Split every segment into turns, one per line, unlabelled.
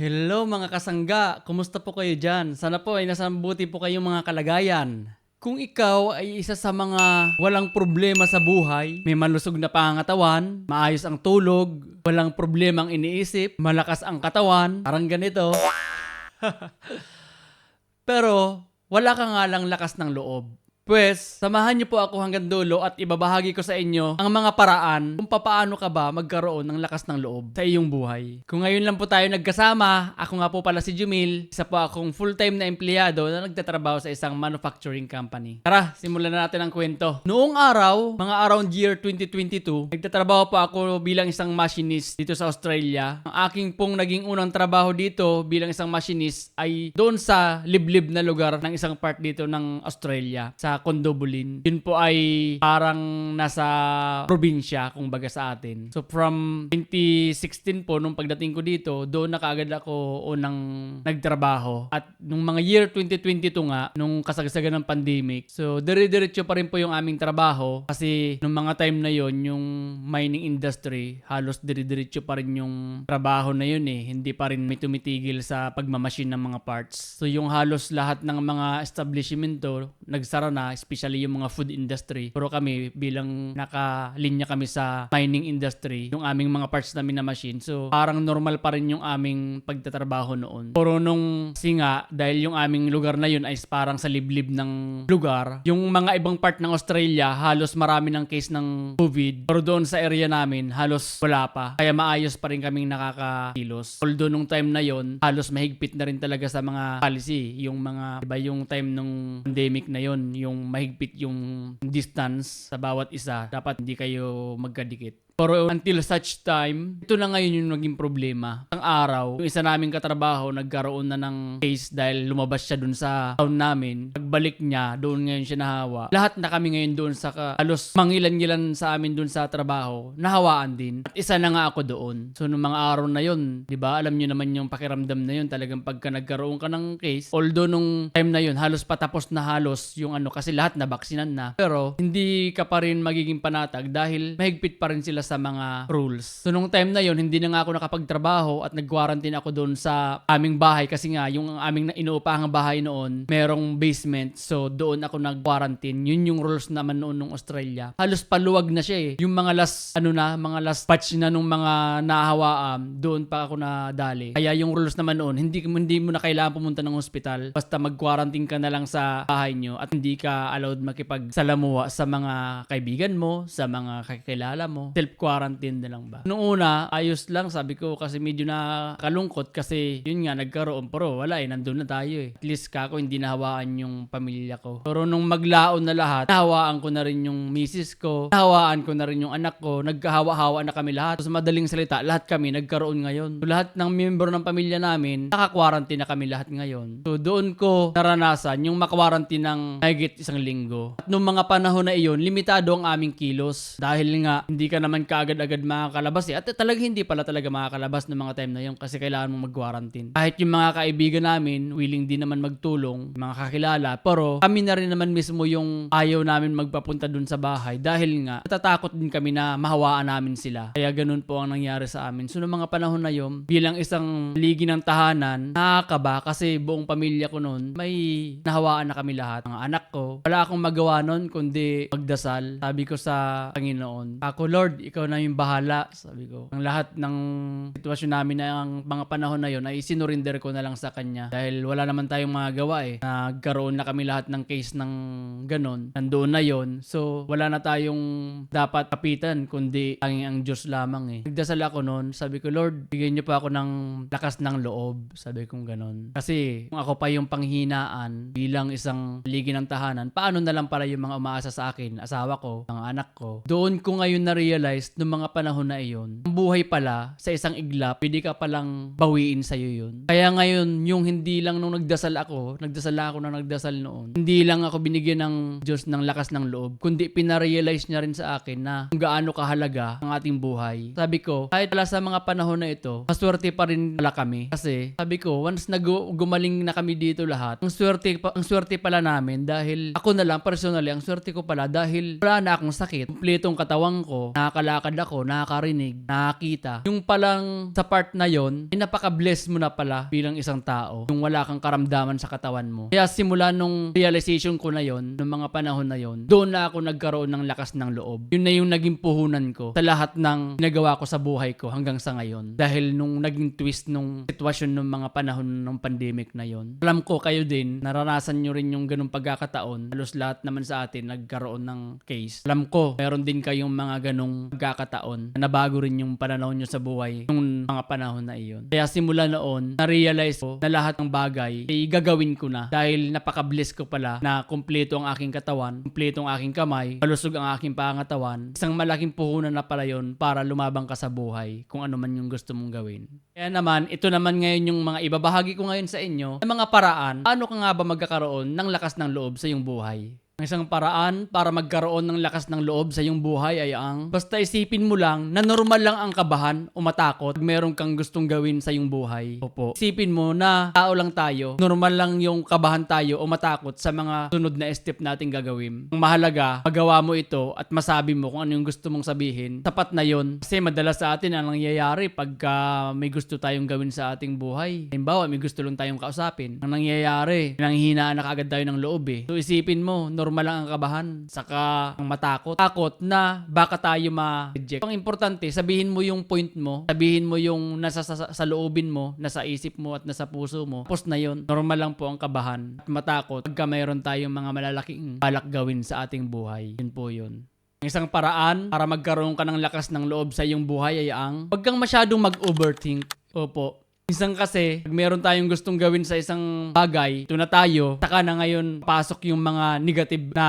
Hello mga kasangga, kumusta po kayo dyan? Sana po ay nasa mabuti po kayong mga kalagayan. Kung ikaw ay isa sa mga walang problema sa buhay, may malusog na pangangatawan, maayos ang tulog, walang problemang iniisip, malakas ang katawan, parang ganito. Pero wala ka nga lang lakas ng loob. Pues, samahan niyo po ako hanggang dulo at ibabahagi ko sa inyo ang mga paraan kung papaano ka ba magkaroon ng lakas ng loob sa iyong buhay. Kung ngayon lang po tayo nagkasama, ako nga po pala si Jumil, isa po akong full-time na empleyado na nagtatrabaho sa isang manufacturing company. Tara, simulan na natin ang kwento. Noong araw, mga around year 2022, nagtatrabaho po ako bilang isang machinist dito sa Australia. Ang aking pong naging unang trabaho dito bilang isang machinist ay doon sa liblib na lugar ng isang part dito ng Australia, sa Condobulin. Yun po ay parang nasa probinsya, kung baga sa atin. So from 2016 po, nung pagdating ko dito, doon na kaagad ako unang nagtrabaho. At nung mga year 2022 nga, nung kasagsagan ng pandemic, so dire-diretso pa rin po yung aming trabaho kasi nung mga time na yon yung mining industry, halos dire-diretso pa rin yung trabaho na yun eh. Hindi pa rin may tumitigil sa pagmamachine ng mga parts. So yung halos lahat ng mga establishmento, nagsara na, especially yung mga food industry. Pero kami, bilang nakalinya kami sa mining industry, yung aming mga parts namin na machine. So, parang normal pa rin yung aming pagtatrabaho noon. Pero nung singa, dahil yung aming lugar na yun ay parang sa liblib ng lugar, yung mga ibang part ng Australia, halos marami ng case ng COVID. Pero doon sa area namin, halos wala pa. Kaya maayos pa rin kaming nakakakilos. Although nung time na yon halos mahigpit na rin talaga sa mga policy. Yung mga, iba yung time nung pandemic na yon yung mahigpit yung distance sa bawat isa. Dapat hindi kayo magkadikit. Pero until such time, ito na ngayon yung naging problema. Ang araw, yung isa naming katrabaho nagkaroon na ng case dahil lumabas siya dun sa town namin. Pagbalik niya, doon ngayon siya nahawa. Lahat na kami ngayon doon sa halos mangilan-ngilan sa amin doon sa trabaho, nahawaan din. At isa na nga ako doon. So, nung mga araw na yun, di ba, alam nyo naman yung pakiramdam na yun, talagang pagka nagkaroon ka ng case, although nung time na yun, halos patapos na halos yung ano, kasi lahat na baksinan na. Pero, hindi ka pa rin magiging panatag dahil mahigpit pa rin sila sa mga rules. So nung time na yon hindi na nga ako nakapagtrabaho at nag-quarantine ako doon sa aming bahay kasi nga yung aming na inuupahang bahay noon, merong basement. So doon ako nag-quarantine. Yun yung rules naman noon ng Australia. Halos paluwag na siya eh. Yung mga last ano na, mga last patch na nung mga nahawaan, doon pa ako nadali. Kaya yung rules naman noon, hindi hindi mo na kailangan pumunta ng ospital. Basta mag-quarantine ka na lang sa bahay nyo at hindi ka allowed makipagsalamuha sa mga kaibigan mo, sa mga kakilala mo. Self-quarantine na lang ba? Noong una, ayos lang sabi ko kasi medyo na kalungkot kasi yun nga nagkaroon pero wala eh, nandun na tayo eh. At least kako hindi nahawaan yung pamilya ko. Pero nung maglaon na lahat, nahawaan ko na rin yung misis ko, nahawaan ko na rin yung anak ko, nagkahawa-hawa na kami lahat. Sa madaling salita, lahat kami nagkaroon ngayon. So, lahat ng member ng pamilya namin, naka-quarantine na kami lahat ngayon. So doon ko naranasan yung makwarantine ng higit isang linggo. At nung mga panahon na iyon, limitado ang aming kilos. Dahil nga, hindi ka naman kaagad-agad makakalabas eh. At talaga hindi pala talaga makakalabas ng mga time na yun kasi kailangan mong mag-quarantine. Kahit yung mga kaibigan namin, willing din naman magtulong, mga kakilala. Pero kami na rin naman mismo yung ayaw namin magpapunta dun sa bahay dahil nga natatakot din kami na mahawaan namin sila. Kaya ganun po ang nangyari sa amin. So noong mga panahon na yun, bilang isang ligi ng tahanan, nakakaba kasi buong pamilya ko noon, may nahawaan na kami lahat. Mga anak ko, wala akong magawa noon kundi magdasal. Sabi ko sa Panginoon, ako Lord, ikaw na yung bahala. Sabi ko, ang lahat ng sitwasyon namin na ang mga panahon na yon ay sinurinder ko na lang sa Kanya. Dahil wala naman tayong mga gawa eh. Nagkaroon na kami lahat ng case ng ganon. Nandoon na yon So, wala na tayong dapat kapitan kundi ang, ang Diyos lamang eh. Nagdasal ako noon. Sabi ko, Lord, bigyan niyo pa ako ng lakas ng loob. Sabi kong ganon. Kasi kung ako pa yung panghinaan bilang isang ligi ng tahanan, paano na lang para yung mga umaasa sa akin, asawa ko, mga anak ko. Doon ko ngayon na-realize noong mga panahon na iyon, ang buhay pala sa isang iglap, pwede ka palang bawiin sa'yo yun. Kaya ngayon, yung hindi lang nung nagdasal ako, nagdasal ako na nagdasal noon, hindi lang ako binigyan ng Diyos ng lakas ng loob, kundi pinarealize niya rin sa akin na kung gaano kahalaga ang ating buhay. Sabi ko, kahit pala sa mga panahon na ito, maswerte pa rin pala kami. Kasi, sabi ko, once na gu- gumaling na kami dito lahat, ang swerte, pa, ang swerte pala namin dahil ako na lang, personally, ang swerte ko pala dahil wala na akong sakit. Kompletong katawan ko, nakakalakad nakakalakad ako, nakakarinig, nakakita. Yung palang sa part na yon, ay napaka-bless mo na pala bilang isang tao. Yung wala kang karamdaman sa katawan mo. Kaya simula nung realization ko na yon, nung mga panahon na yon, doon na ako nagkaroon ng lakas ng loob. Yun na yung naging puhunan ko sa lahat ng ginagawa ko sa buhay ko hanggang sa ngayon. Dahil nung naging twist nung sitwasyon nung mga panahon ng pandemic na yon. Alam ko kayo din, naranasan nyo rin yung ganung pagkakataon. Halos lahat naman sa atin nagkaroon ng case. Alam ko, meron din kayong mga ganung pagkakataon na nabago rin yung pananaw nyo sa buhay nung mga panahon na iyon. Kaya simula noon, na-realize ko na lahat ng bagay ay gagawin ko na dahil napaka-bless ko pala na kumpleto ang aking katawan, kumpleto ang aking kamay, malusog ang aking pangatawan. Isang malaking puhunan na pala yon para lumabang ka sa buhay kung ano man yung gusto mong gawin. Kaya naman, ito naman ngayon yung mga ibabahagi ko ngayon sa inyo ng mga paraan paano ka nga ba magkakaroon ng lakas ng loob sa iyong buhay. Ang isang paraan para magkaroon ng lakas ng loob sa iyong buhay ay ang basta isipin mo lang na normal lang ang kabahan o matakot pag meron kang gustong gawin sa iyong buhay. Opo. Isipin mo na tao lang tayo, normal lang yung kabahan tayo o matakot sa mga sunod na step nating gagawin. Ang mahalaga, magawa mo ito at masabi mo kung ano yung gusto mong sabihin. Tapat na yon Kasi madalas sa atin ang nangyayari pagka may gusto tayong gawin sa ating buhay. Halimbawa, may gusto lang tayong kausapin. Ang nangyayari, nanghihinaan na kaagad tayo ng loob eh. So isipin mo, normal lang ang kabahan, saka ang matakot. Takot na baka tayo ma-reject. Ang importante, sabihin mo yung point mo, sabihin mo yung nasa sa, sa loobin mo, nasa isip mo at nasa puso mo. Tapos na yon normal lang po ang kabahan at matakot pagka mayroon tayong mga malalaking balak gawin sa ating buhay. Yun po yun. Ang isang paraan para magkaroon ka ng lakas ng loob sa iyong buhay ay ang huwag kang masyadong mag-overthink. Opo. Minsan kasi, pag meron tayong gustong gawin sa isang bagay, ito na tayo, saka na ngayon pasok yung mga negative na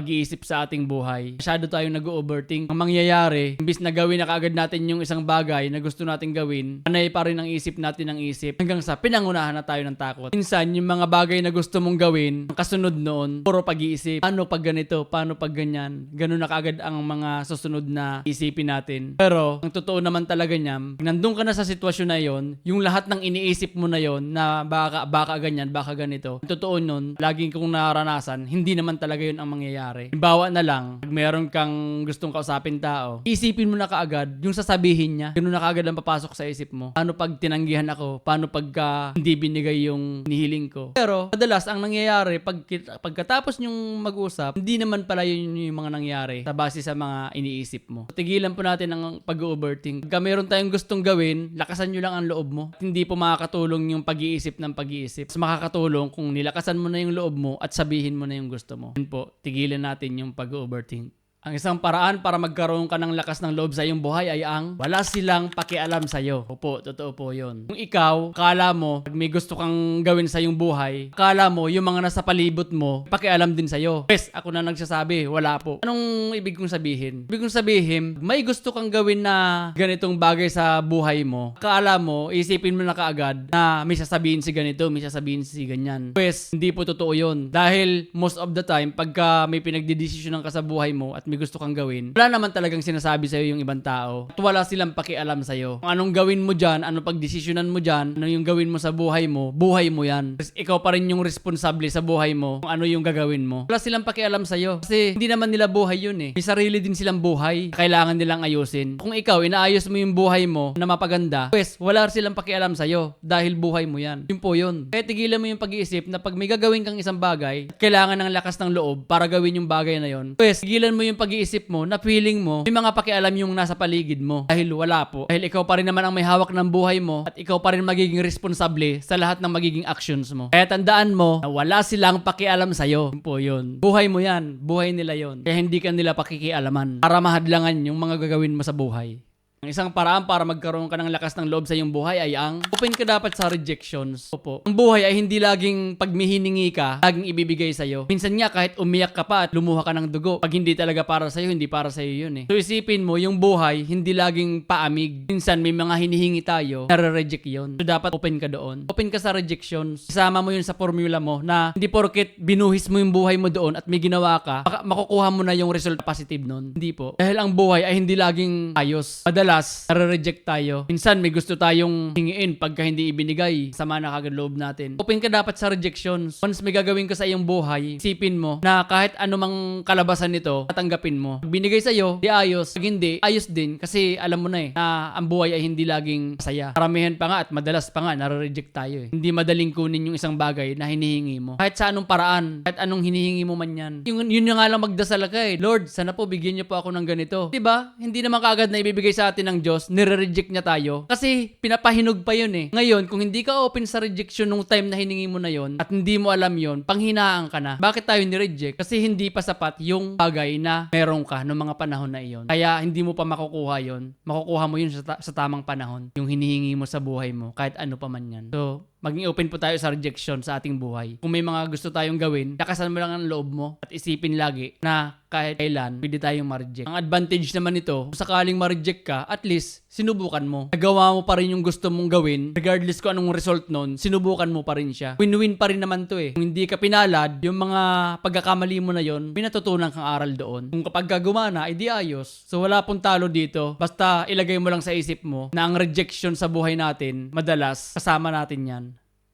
pag-iisip sa ating buhay. Masyado tayong nag-overthink. Ang mangyayari, imbis na gawin na kaagad natin yung isang bagay na gusto nating gawin, panay pa rin ang isip natin ng isip hanggang sa pinangunahan na tayo ng takot. Minsan, yung mga bagay na gusto mong gawin, ang kasunod noon, puro pag-iisip. Paano pag ganito? Paano pag ganyan? Ganun na kaagad ang mga susunod na isipin natin. Pero, ang totoo naman talaga niya, pag nandun ka na sa sitwasyon na yon, yung lahat ng iniisip mo na yon na baka, baka ganyan, baka ganito. Totoo nun, laging kong naranasan, hindi naman talaga yun ang mangyayari. Halimbawa na lang, pag meron kang gustong kausapin tao, isipin mo na kaagad yung sasabihin niya. Ganun na kaagad ang papasok sa isip mo. Paano pag tinanggihan ako? Paano pagka hindi binigay yung nihiling ko? Pero, madalas, ang nangyayari, pag, pagkatapos yung mag-usap, hindi naman pala yun yung mga nangyari sa base sa mga iniisip mo. Tigilan po natin ang pag-overthink. Pagka meron tayong gustong gawin, lakasan nyo lang ang loob mo. Hindi po makakatulong yung pag-iisip ng pag-iisip. Mas makakatulong kung nilakasan mo na yung loob mo at sabihin mo na yung gusto mo. Yun po, tigilan natin yung pag-overthink. Ang isang paraan para magkaroon ka ng lakas ng loob sa iyong buhay ay ang wala silang pakialam sa iyo. Opo, totoo po yun. Kung ikaw, kala mo, pag may gusto kang gawin sa iyong buhay, kala mo, yung mga nasa palibot mo, pakialam din sa iyo. Yes, ako na nagsasabi, wala po. Anong ibig kong sabihin? Ibig kong sabihin, may gusto kang gawin na ganitong bagay sa buhay mo. Kala mo, isipin mo na kaagad na may sasabihin si ganito, may sasabihin si ganyan. Pues, hindi po totoo yun. Dahil most of the time, pagka may pinagdidesisyonan ka sa buhay mo at may gusto kang gawin, wala naman talagang sinasabi sa'yo yung ibang tao. At wala silang pakialam sa'yo. Kung anong gawin mo dyan, ano pagdesisyonan mo dyan, ano yung gawin mo sa buhay mo, buhay mo yan. Tapos ikaw pa rin yung responsable sa buhay mo kung ano yung gagawin mo. Wala silang pakialam sa'yo. Kasi hindi naman nila buhay yun eh. May sarili din silang buhay. Kailangan nilang ayusin. Kung ikaw, inaayos mo yung buhay mo na mapaganda, pues wala silang pakialam sa'yo dahil buhay mo yan. Yun po yun. Kaya tigilan mo yung pag-iisip na pag may gagawin kang isang bagay, kailangan ng lakas ng loob para gawin yung bagay na yon. Pues, tigilan mo yung pag-iisip mo na feeling mo may mga pakialam yung nasa paligid mo. Dahil wala po. Dahil ikaw pa rin naman ang may hawak ng buhay mo at ikaw pa rin magiging responsable sa lahat ng magiging actions mo. Kaya tandaan mo na wala silang pakialam sa'yo. Yun po yun. Buhay mo yan. Buhay nila yon. Kaya hindi ka nila pakikialaman para mahadlangan yung mga gagawin mo sa buhay. Ang isang paraan para magkaroon ka ng lakas ng loob sa iyong buhay ay ang open ka dapat sa rejections. Opo. Ang buhay ay hindi laging pag may hiningi ka, laging ibibigay sa iyo. Minsan nga kahit umiyak ka pa at lumuha ka ng dugo, pag hindi talaga para sa iyo, hindi para sa iyo yun eh. So isipin mo, yung buhay hindi laging paamig. Minsan may mga hinihingi tayo, nare-reject yun. So dapat open ka doon. Open ka sa rejections. Isama mo yun sa formula mo na hindi porket binuhis mo yung buhay mo doon at may ginawa ka, makukuha mo na yung result positive nun. Hindi po. Dahil ang buhay ay hindi laging ayos. Madalas madalas, nare-reject tayo. Minsan, may gusto tayong hingiin pagka hindi ibinigay. Sama na kagad loob natin. Open ka dapat sa rejections. Once may gagawin ka sa iyong buhay, isipin mo na kahit anumang kalabasan nito, tatanggapin mo. Pag binigay sa'yo, di ayos. Pag hindi, ayos din. Kasi alam mo na eh, na ang buhay ay hindi laging masaya. Karamihan pa nga at madalas pa nga, nare-reject tayo eh. Hindi madaling kunin yung isang bagay na hinihingi mo. Kahit sa anong paraan, kahit anong hinihingi mo man yan. Yung, yun yung nga lang magdasal ka eh. Lord, sana po bigyan niyo po ako ng ganito. 'Di ba? Hindi naman kaagad na ibibigay sa atin ng Diyos, nire-reject niya tayo. Kasi pinapahinog pa yun eh. Ngayon, kung hindi ka open sa rejection nung time na hiningi mo na yon at hindi mo alam yon panghinaan ka na. Bakit tayo ni-reject? Kasi hindi pa sapat yung bagay na meron ka noong mga panahon na iyon. Kaya hindi mo pa makukuha yon Makukuha mo yun sa, ta- sa tamang panahon. Yung hinihingi mo sa buhay mo, kahit ano pa man yan. So, maging open po tayo sa rejection sa ating buhay. Kung may mga gusto tayong gawin, lakasan mo lang ang loob mo at isipin lagi na kahit kailan pwede tayong ma-reject. Ang advantage naman nito, kung sakaling ma-reject ka, at least sinubukan mo. Nagawa mo pa rin yung gusto mong gawin, regardless kung anong result nun, sinubukan mo pa rin siya. Win-win pa rin naman to eh. Kung hindi ka pinalad, yung mga pagkakamali mo na yon, may natutunan kang aral doon. Kung kapag ka gumana, edi ayos. So wala pong talo dito. Basta ilagay mo lang sa isip mo na ang rejection sa buhay natin, madalas kasama natin yan.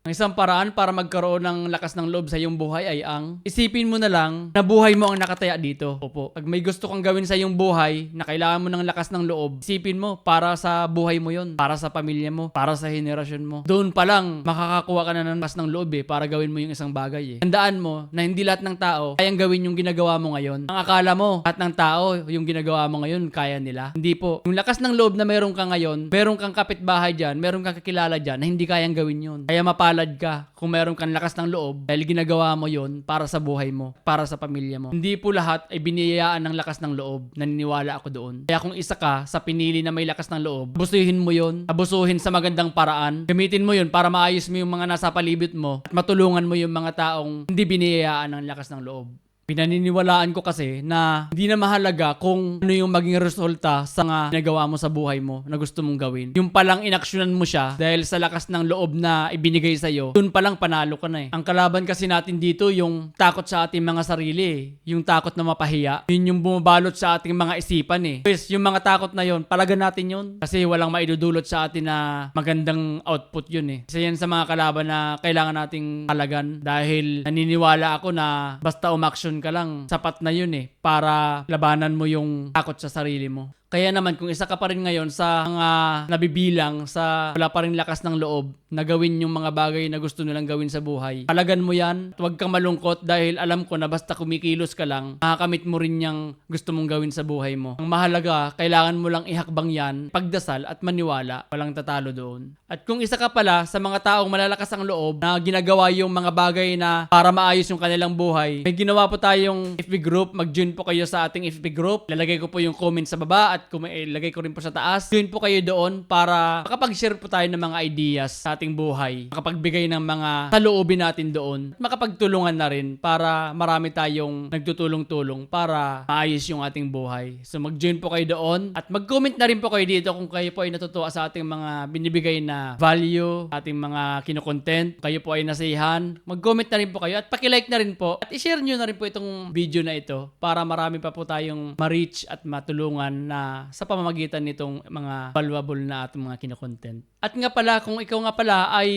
Ang isang paraan para magkaroon ng lakas ng loob sa iyong buhay ay ang isipin mo na lang na buhay mo ang nakataya dito. Opo. Pag may gusto kang gawin sa iyong buhay na kailangan mo ng lakas ng loob, isipin mo para sa buhay mo yon, para sa pamilya mo, para sa henerasyon mo. Doon pa lang makakakuha ka na ng lakas ng loob eh para gawin mo yung isang bagay eh. Tandaan mo na hindi lahat ng tao kayang gawin yung ginagawa mo ngayon. Ang akala mo, lahat ng tao yung ginagawa mo ngayon kaya nila. Hindi po. Yung lakas ng loob na meron ka ngayon, meron kang kapitbahay dyan, meron kang kakilala dyan na hindi kayang gawin yun. Kaya mapalad ka kung meron kang lakas ng loob dahil ginagawa mo yon para sa buhay mo, para sa pamilya mo. Hindi po lahat ay biniyayaan ng lakas ng loob. Naniniwala ako doon. Kaya kung isa ka sa pinili na may lakas ng loob, abusuhin mo yon, abusuhin sa magandang paraan. Gamitin mo yon para maayos mo yung mga nasa palibot mo at matulungan mo yung mga taong hindi biniyayaan ng lakas ng loob. Pinaniniwalaan ko kasi na hindi na mahalaga kung ano yung maging resulta sa nga ginagawa mo sa buhay mo na gusto mong gawin. Yung palang inaksyonan mo siya dahil sa lakas ng loob na ibinigay sa'yo, dun palang panalo ka na eh. Ang kalaban kasi natin dito yung takot sa ating mga sarili eh. Yung takot na mapahiya. Yun yung bumabalot sa ating mga isipan eh. Pues, yung mga takot na yun, palagan natin yun. Kasi walang maidudulot sa atin na magandang output yun eh. Isa yan sa mga kalaban na kailangan nating palagan dahil naniniwala ako na basta umaksyon ka lang, sapat na yun eh para labanan mo yung takot sa sarili mo. Kaya naman kung isa ka pa rin ngayon sa mga nabibilang sa wala pa rin lakas ng loob na gawin yung mga bagay na gusto nilang gawin sa buhay. Palagan mo yan. Huwag kang malungkot dahil alam ko na basta kumikilos ka lang, makakamit mo rin yung gusto mong gawin sa buhay mo. Ang mahalaga, kailangan mo lang ihakbang yan, pagdasal at maniwala. Walang tatalo doon. At kung isa ka pala sa mga taong malalakas ang loob na ginagawa yung mga bagay na para maayos yung kanilang buhay, may ginawa po tayong FB group. Mag-join po kayo sa ating FB group. Lalagay ko po yung comment sa baba at kung may ilagay ko rin po sa taas. Join po kayo doon para makapag-share po tayo ng mga ideas sa ating buhay. Makapagbigay ng mga saloobin natin doon. At makapagtulungan na rin para marami tayong nagtutulong-tulong para maayos yung ating buhay. So mag-join po kayo doon at mag-comment na rin po kayo dito kung kayo po ay natutuwa sa ating mga binibigay na value, ating mga kinokontent. Kayo po ay nasihan. Mag-comment na rin po kayo at paki-like na rin po at i-share nyo na rin po itong video na ito para marami pa po tayong ma-reach at matulungan na sa pamamagitan nitong mga valuable na ating mga kinokontent. At nga pala, kung ikaw nga pala ay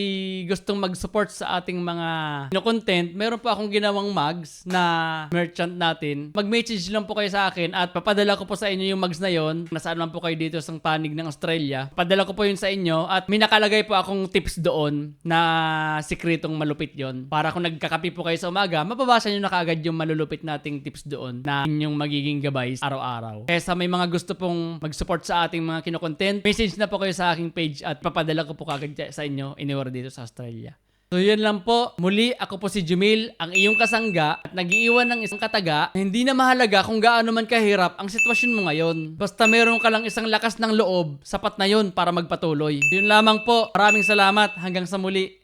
gustong mag-support sa ating mga kinokontent, meron po akong ginawang mugs na merchant natin. Mag-message lang po kayo sa akin at papadala ko po sa inyo yung mugs na yon. Nasaan man po kayo dito sa panig ng Australia. Padala ko po yun sa inyo at may nakalagay po akong tips doon na sikretong malupit yon. Para kung nagkakapi po kayo sa umaga, mababasa nyo na kaagad yung malulupit nating tips doon na inyong magiging gabay araw-araw. Kaya sa may mga gusto pong mag-support sa ating mga kinokontent, message na po kayo sa aking page at papadala ko po kagad sa inyo anywhere dito sa Australia. So yun lang po. Muli, ako po si Jumil, ang iyong kasangga at nagiiwan ng isang kataga hindi na mahalaga kung gaano man kahirap ang sitwasyon mo ngayon. Basta meron ka lang isang lakas ng loob, sapat na yun para magpatuloy. Yun lamang po. Maraming salamat. Hanggang sa muli.